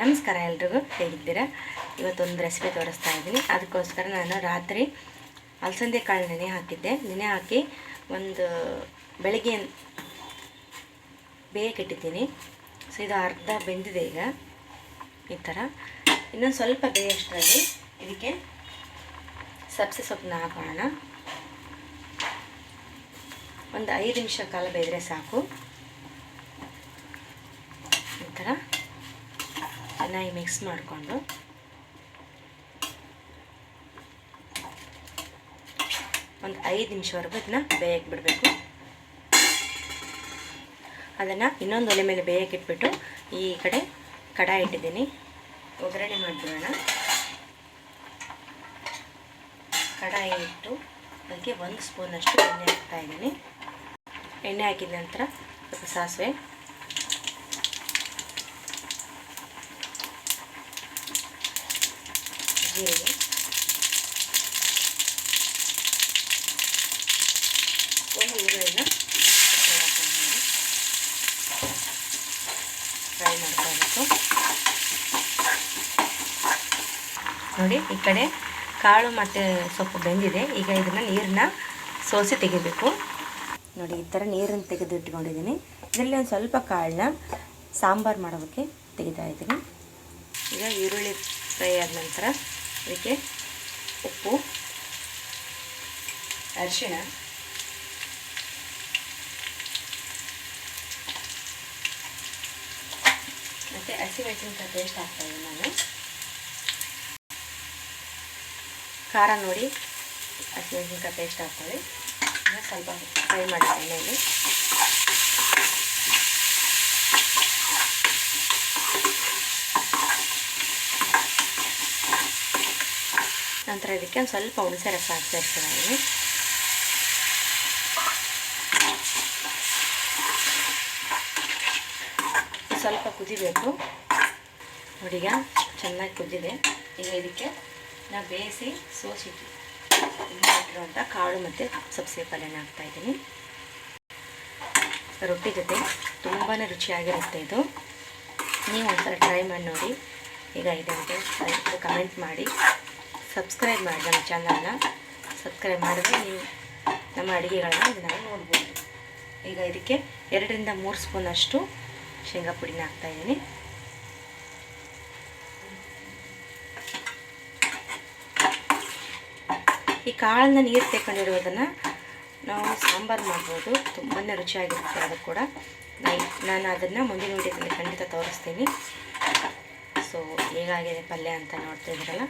ನಮಸ್ಕಾರ ಎಲ್ರಿಗೂ ಹೇಗಿದ್ದೀರಾ? ಇವತ್ತೊಂದು ರೆಸಿಪಿ ತೋರಿಸ್ತಾ ಇದ್ದೀನಿ. ಅದಕ್ಕೋಸ್ಕರ ನಾನು ರಾತ್ರಿ ಅಲಸಂದೆ ಕಾಳು ನೆನೆ ಹಾಕಿದ್ದೆ. ನೆನೆ ಹಾಕಿ ಒಂದು ಬೆಳಗ್ಗೆ ಬೇಯಕ್ಕಿಟ್ಟಿದ್ದೀನಿ ಸೊ ಇದು ಅರ್ಧ ಬೆಂದಿದೆ ಈಗ. ಈ ಥರ. ಇನ್ನೊಂದು ಸ್ವಲ್ಪ ಬೇಯಷ್ಟರಲ್ಲಿ ಇದಕ್ಕೆ ಸಬ್ಸೆ ಸೊಪ್ಪನ್ನ ಹಾಕೋಣ. ಒಂದು ಐದು ನಿಮಿಷ ಕಾಲ ಬೇಯ್ದರೆ ಸಾಕು ಈ ಥರ ಚೆನ್ನಾಗಿ ಮಿಕ್ಸ್ ಮಾಡಿಕೊಂಡು. ಒಂದು ಐದು ನಿಮಿಷವರೆಗೂ ಇದನ್ನ ಬೇಯಕ್ಕೆ ಬಿಡಬೇಕು ಅದನ್ನು ಇನ್ನೊಂದು ಒಲೆ ಮೇಲೆ ಬೇಯಕ್ಕೆ ಇಟ್ಬಿಟ್ಟು ಈ ಕಡೆ ಕಡಾಯಿ ಇಟ್ಟಿದ್ದೀನಿ. ಒಗ್ಗರಣೆ ಮಾಡಿಬಿಡೋಣ. ಕಡಾಯಿ ಇಟ್ಟು ಅದಕ್ಕೆ ಒಂದು ಸ್ಪೂನಷ್ಟು ಎಣ್ಣೆ ಹಾಕ್ತಾ ಇದ್ದೀನಿ. ಎಣ್ಣೆ ಹಾಕಿದ ನಂತರ ಸ್ವಲ್ಪ ಸಾಸಿವೆ. ಜೀರಿಗೆ ಒಂದು ಈರುಳ್ಳಿನ ಫ್ರೈ ಮಾಡ್ಕೋಬೇಕು ನೋಡಿ, ಈ ಕಡೆ ಕಾಳು ಮತ್ತು ಸೊಪ್ಪು ಬೆಂದಿದೆ. ಈಗ ಇದನ್ನು ನೀರನ್ನ ಸೋಸಿ ತೆಗಿಬೇಕು. ನೋಡಿ, ಈ ಥರ ನೀರನ್ನು ತೆಗೆದು ಇಟ್ಕೊಂಡಿದ್ದೀನಿ ಇದರಲ್ಲಿ ಒಂದು ಸ್ವಲ್ಪ ಕಾಳನ್ನ ಸಾಂಬಾರು ಮಾಡೋದಕ್ಕೆ ತೆಗಿತಾ ಇದ್ದೀನಿ. ಈಗ ಈರುಳ್ಳಿ ಫ್ರೈ ಆದ ನಂತರ ಅದಕ್ಕೆ ಉಪ್ಪು, ಅರಿಶಿಣ, ಮತ್ತು ಹಸಿಮೆಣಸಿನ್ಕಾಯಿ ಪೇಸ್ಟ್ ಹಾಕ್ತಾಯಿದ್ದೀನಿ ನಾನು. ಖಾರ ನೋಡಿ ಹಸಿಮೆಣಸಿನ್ಕಾಯಿ ಪೇಸ್ಟ್ ಹಾಕ್ಕೊಳ್ಳಿ ಸ್ವಲ್ಪ ಫ್ರೈ ಮಾಡಿ ಎಣ್ಣೆಯಲ್ಲಿ ನಂತರ ಇದಕ್ಕೆ ಒಂದು ಸ್ವಲ್ಪ ಹುಣಸೆ ರಸ ಹಾಕ್ತಾ ಇದ್ದೀನಿ ಸ್ವಲ್ಪ ಕುದಿಬೇಕು. ನೋಡಿ ಈಗ ಚೆನ್ನಾಗಿ ಕುದ್ದಿದೆ. ಈಗ ಇದಕ್ಕೆ ನಾವು ಬೇಯಿಸಿ ಸೋಸಿಟ್ಟು ಕಾಳು ಮತ್ತು ಸಬ್ಸಿಗೆ ಪಲ್ಯನ ಹಾಕ್ತಾಯಿದ್ದೀನಿ ರೊಟ್ಟಿ ಜೊತೆ ತುಂಬಾ ರುಚಿಯಾಗಿರುತ್ತೆ ಇದು. ನೀವು ಒಂದ್ಸಲ ಟ್ರೈ ಮಾಡಿ ನೋಡಿ. ಈಗ ಇದೆ ಕಮೆಂಟ್ ಮಾಡಿ. ಸಬ್ಸ್ಕ್ರೈಬ್ ಮಾಡಿ ನಮ್ಮ ಚಾನಲ್ನ ಸಬ್ಸ್ಕ್ರೈಬ್ ಮಾಡಿದ್ರೆ ನೀವು ನಮ್ಮ ಅಡುಗೆಗಳನ್ನ ನಾವು ನೋಡ್ಬೋದು. ಈಗ ಇದಕ್ಕೆ ಎರಡರಿಂದ ಮೂರು ಸ್ಪೂನಷ್ಟು ಶೇಂಗಾ ಪುಡಿನ ಹಾಕ್ತಾಯಿದ್ದೀನಿ ಈ ಕಾಳನ್ನ ನೀರು ತೆಕ್ಕೊಂಡಿರೋದನ್ನು ನಾವು ಸಾಂಬಾರು ಮಾಡ್ಬೋದು. ತುಂಬಾ ರುಚಿಯಾಗಿರುತ್ತೆ ಅದು ಕೂಡ. ನಾನು ಅದನ್ನು ಮುಂದಿನ ವೀಡಿಯೋದಲ್ಲಿ ಖಂಡಿತ ತೋರಿಸ್ತೀನಿ. ಸೊ ಹೇಗಾಗಿದೆ ಪಲ್ಯ ಅಂತ ನೋಡ್ತಾ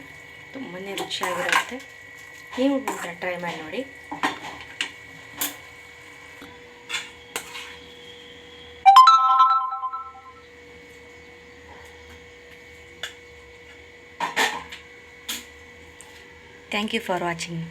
ತುಂಬಾ ರುಚಿಯಾಗಿರುತ್ತೆ. ನೀವು ಟ್ರೈ ಮಾಡಿ ನೋಡಿ. Thank you for watching